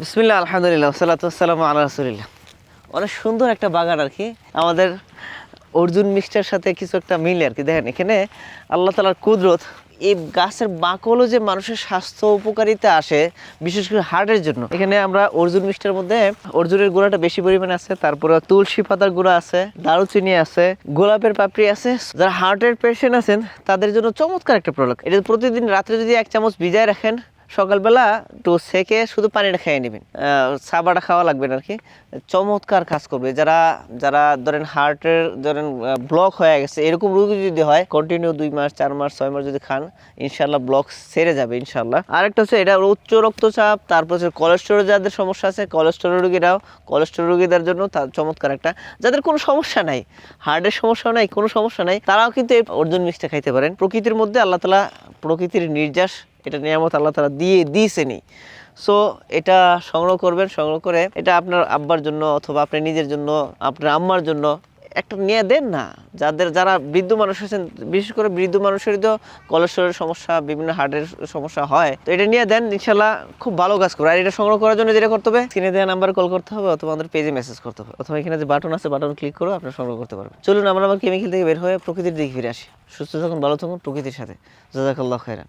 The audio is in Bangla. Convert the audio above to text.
বিসমিল্লাহ, আলহামদুলিল্লাহ সালাতাম আল্লাহ রসুলিল্লাহ। অনেক সুন্দর একটা বাগান আর কি। আমাদের অর্জুন মিষ্টার সাথে কিছু একটা মিলে আর কি। দেখেন, এখানে আল্লাহ তালার কুদরত, এই গাছের বাকলও যে মানুষের স্বাস্থ্য উপকারিতা আসে, বিশেষ করে হার্টের জন্য। এখানে আমরা অর্জুন মিষ্টার মধ্যে অর্জুনের গুঁড়াটা বেশি পরিমাণে আছে, তারপরে তুলসী পাতার গুঁড়া আছে, দারুচিনি আছে, গোলাপের পাপড়ি আছে। যারা হার্টের পেশেন্ট আছেন, তাদের জন্য চমৎকার একটা প্রোডাক্ট। এটা প্রতিদিন রাত্রে যদি এক চামচ ভিজায় রাখেন সকালবেলা একটু সেকে শুধু পানিটা খেয়ে নেবেন। সাবাটা খাওয়া লাগবে না আর কি। চমৎকার কাজ করবে। যারা যারা ধরেন হার্টের ধরেন ব্লক হয়ে গেছে, এরকম রোগী যদি হয় কন্টিনিউ দুই মাস, চার মাস, ছয় মাস যদি খান ইনশাল্লাহ ব্লক সেরে যাবে ইনশাল্লাহ আরেকটা হচ্ছে এটা উচ্চ রক্তচাপ, তারপর হচ্ছে কোলেস্টেরল যাদের সমস্যা আছে কোলেস্টেরল রোগীরাও কোলেস্টেরল রোগীদের জন্য তার চমৎকার একটা। যাদের কোনো সমস্যা নাই হার্টের সমস্যা নাই, কোনো সমস্যা নাই, তারাও কিন্তু এই অর্জুন মিক্সটা খাইতে পারেন। প্রকৃতির মধ্যে আল্লাহ তালা প্রকৃতির নির্যাস এটা নিয়ামত আল্লাহ তালা দিয়ে দিয়েছেনি সো এটা সংগ্রহ করবেন, সংগ্রহ করে এটা আপনার আব্বার জন্য অথবা আপনার নিজের জন্য, আপনার আম্মার জন্য একটা নিয়ে দেন না। যাদের, যারা বৃদ্ধ মানুষ আছেন, বিশেষ করে বৃদ্ধ মানুষেরই তো কোলেস্ট্রলের সমস্যা, বিভিন্ন হার্টের সমস্যা হয়, তো এটা নিয়ে দেন ইনশাল্লাহ খুব ভালো কাজ করবে। আর এটা সংগ্রহ করার জন্য যেটা করতে হবে, স্ক্রিনে দেওয়া নাম্বারে কল করতে হবে অথবা আমাদের পেজে মেসেজ করতে হবে। অথবা এখানে যে বাটন আছে বাটন ক্লিক করে আপনার সংগ্রহ করতে পারবেন। চলুন, আমরা আমার কেমিক্যাল থেকে বের হয়ে প্রকৃতির দিকে ফিরে আসি। সুস্থ থাকুন, ভালো থাকুন প্রকৃতির সাথে। জাজাকাল্লাহ খায়রান।